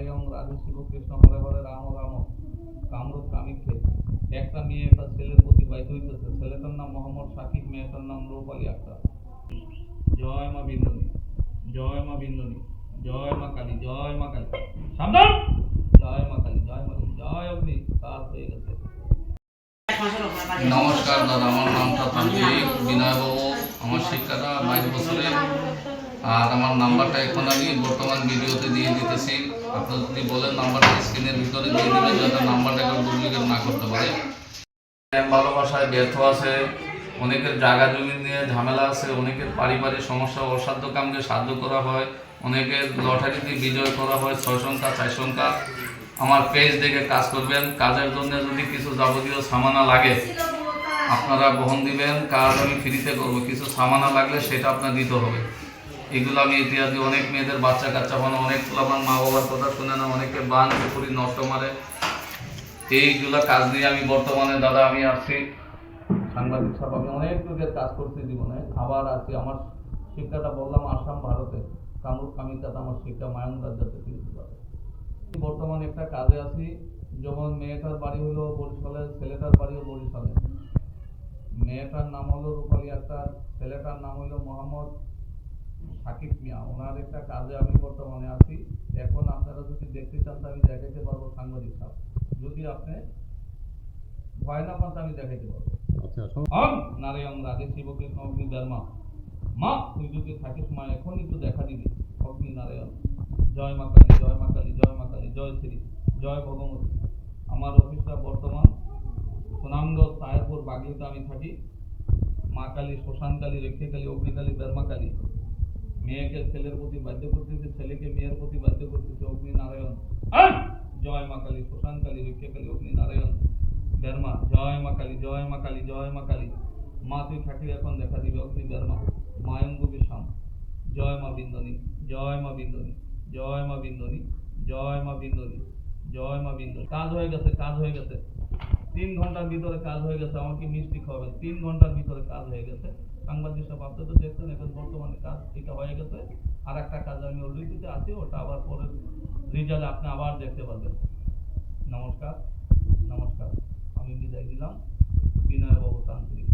নারায়ণ রাধে কৃষ্ণ হরে হরে রাম রাম। কামরূপ কামিক্ষে একটা মেয়ে, একটা ছেলের প্রতি বাইত হইতেছে। ছেলেটার নাম মোহাম্মদ সাকিব মেয়েটার নাম রূপালী আক্তার। জয় মা বিন্দনী, জয় মা বিন্দনী, জয় মা কালী, জয় মা কালী। সাবধান! জয় মা কালী, জয় মা কালী জয় অগ্নি কাজ হয়ে গেছে। নমস্কার দাদা, আমার নামটা তান্ত্রিক বিনয়বাবু আমার শিক্ষাটা বাইশ বছরে আর আমার নাম্বারটা এখন আমি বর্তমান ভিডিওতে দিতেছি আপনার যদি বলেন নাম্বারটা স্ক্রিনের ভিতরে দিয়ে দেবেন, যাতে নাম্বারটা কেউ ডুপ্লিকেট না করতে পারে। ভালোবাসায় ব্যর্থ আছে, অনেকের জায়গা জমি নিয়ে ঝামেলা আছে, অনেকের পারিবারিক সমস্যা, অসাধ্য কামকে সাহায্য করা হয়, অনেকের লটারিতে বিজয় করা হয়, ছয় সংখ্যা, চার সংখ্যা। আমার পেজ দেখে কাজ করবেন, কাজের জন্য যদি কিছু যাবতীয় সামানা লাগে, আপনারা বহন দিবেন, কাজ আমি ফ্রিতে করব। কিছু সামানা লাগলে সেটা আপনার দিতে হবে। এগুলো আমি ইতিহাসে অনেক মেয়েদের বাচ্চা কাচ্চা বানো অনেক আমার মা বাবার কথা শুনে না, অনেকে বান, পুকুরি নষ্ট মারে। এইগুলো কাজ নিয়ে আমি বর্তমানে, দাদা, আমি আসছি সাংবাদিক সব আমি অনেক লোকের কাজ করছি জীবনে, আবার আছি। আমার শিক্ষাটা বললাম আসাম, ভারতে। কামরূপ কামিকাতে আমার শিক্ষা মায়ন রাজ্যতে প্রিন্সিপাল বর্তমানে একটা কাজে আছি। যেমন মেয়েটার বাড়ি হলো বরিশালে, ছেলেটার বাড়িও বরিশালে। মেয়েটার নাম হলো রূপালী আক্তার, ছেলেটার নাম হলো মোহাম্মদ সাকিব মিয়া ওনার একটা কাজে আমি বর্তমানে আছি। এখন আপনারা যদি দেখতে চান তো আমি দেখাইতে পারব সাংবাদিক সাহেব। যদি আপনি ভয় না পান আমি দেখাইতে পারব। অং নারায়ণ রাধে শিবকৃষ্ণ অগ্নি ধর্মা মা। তুই যদি থাকিস মা এখন একটু দেখা দিবি। অগ্নি নারায়ণ। জয় মা কালী জয় মা কালী জয় মা কালী জয় শ্রী জয় ভগবতী। আমার অফিসটা বর্তমান সুনামগঞ্জ সাহেবপুর বাগলিতে আমি থাকি। মা কালী শ্মশান কালী রেখে কালী অগ্নিকালী বেরমা কালী। মেয়েকে ছেলের প্রতি বাধ্য করতেছে ছেলেকে মেয়ের প্রতি বাধ্য করতেছে অগ্নি নারায়ণ জয় মা কালী শ্মশান কালী রেখে কালী অগ্নি নারায়ণ বেরমা জয় মা কালী জয় মা কালী জয় মা কালী। মা তুই থাকলে এখন দেখা দিবে অগ্নি বেরমা মায়ঙ্গবী শাম জয় মা বিন্দনী জয় মা বিন্দনী জয় মা বিন্দনী জয় মা বিন্দনী জয় মা বিন্দনী। কাজ হয়ে গেছে কাজ হয়ে গেছে। তিন ঘণ্টার ভিতরে কাজ হয়ে গেছে আমাকে মিষ্টি খাওয়াবেন। তিন ঘণ্টার ভিতরে কাজ হয়ে গেছে। সাংবাদিক সব আপনি তো দেখছেন, এখন বর্তমানে কাজ এটা হয়ে গেছে। আর একটা কাজ আমি অলরেডিতে আছি, ওটা আবার পরে রেজাল্ট আপনি আবার দেখতে পাবেন নমস্কার নমস্কার। আমি বিদায় দিলাম বিনয় বাবু তান্ত্রিক।